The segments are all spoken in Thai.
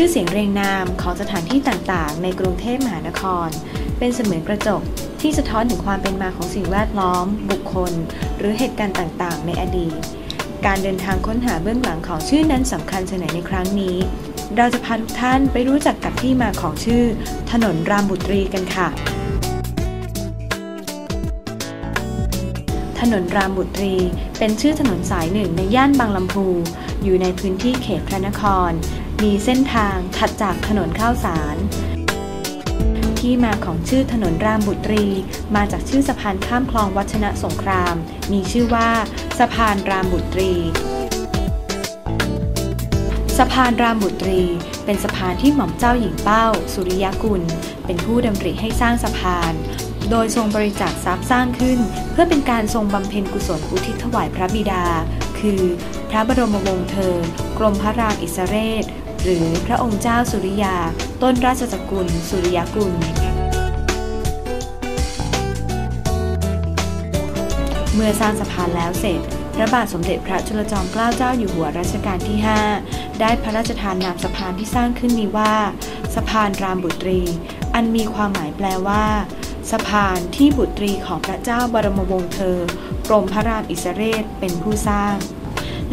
ื่อเสียงเรียงนามของสถานที่ต่างๆ ในกรุงเทพมหานคร เป็นเสมือนกระจกที่สะท้อนถึงความเป็นมาของสิ่งแวดล้อม บุคคล หรือเหตุการณ์ต่างๆ ในอดีต การเดินทางค้นหาเบื้องหลังของชื่อนั้นสำคัญเสนอในครั้งนี้ เราจะพาทุกท่านไปรู้จักกับที่มาของชื่อ ถนนรามบุตรีกันค่ะ ถนนรามบุตรี เป็นชื่อถนนสายหนึ่งในย่านบางลำพู อยู่ในพื้นที่เขตพระนคร มีเส้นทางถัดจากถนนข้าวสาร ที่มาของชื่อถนนรามบุตรี มาจากชื่อสะพานข้ามคลองวัชนะสงคราม มีชื่อว่า สะพานรามบุตรีสะพานรามบุตรี เป็นสะพานที่หม่อมเจ้าหญิงเป้า สุริยกุล เป็นผู้ดำริให้สร้างสะพาน โดยทรงบริจาคทรัพย์สร้างขึ้น เพื่อเป็นการทรงบำเพ็ญกุศลอุทิศถวายพระบิดา คือ พระบรมวงศ์เธอ กรมพระรามอิสเรศ หรือพระองค์เจ้าสุริยา ต้นราชสกุล สุริยกุล เมื่อสร้างสะพานแล้วเสร็จ พระบาทสมเด็จพระจุลจอมเกล้าเจ้าอยู่หัวรัชกาลที่ 5 ได้พระราชทานนามสะพานที่สร้างขึ้นนี้ว่า สะพานรามบุตรี อันมีความหมายแปลว่าสะพานที่บุตรีของพระเจ้าบรมวงศ์เธอกรมพระรามอิสเรศเป็นผู้สร้าง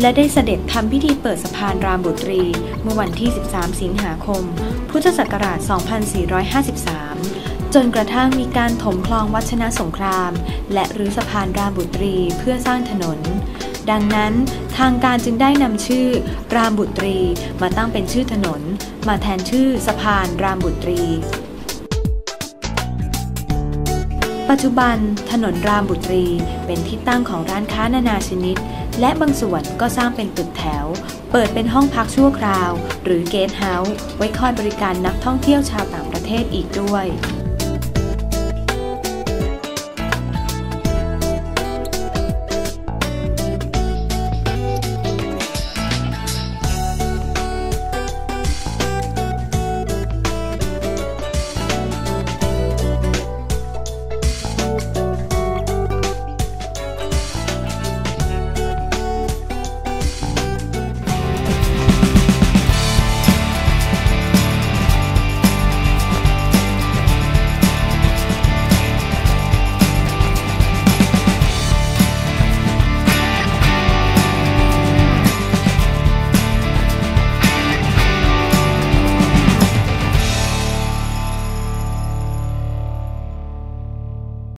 และได้เสด็จทำพิธีเปิดสะพานรามบุตรี เมื่อวันที่ 13 สิงหาคม พุทธศักราช 2453 จนกระทั่งมีการถมคลองวัชนะสงคราม และรื้อสะพานรามบุตรีเพื่อสร้างถนน ดังนั้นทางการจึงได้นำชื่อ รามบุตรีมาตั้งเป็นชื่อถนน มาแทนชื่อสะพานรามบุตรีปัจจุบันถนนรามบุตรีเป็นที่ตั้งของร้านค้านานาชนิด และบางส่วนก็สร้างเป็นตึกแถว เปิดเป็นห้องพักชั่วคราว หรือเกสต์เฮาส์ไว้คอยบริการนักท่องเที่ยวชาวต่างประเทศอีกด้วย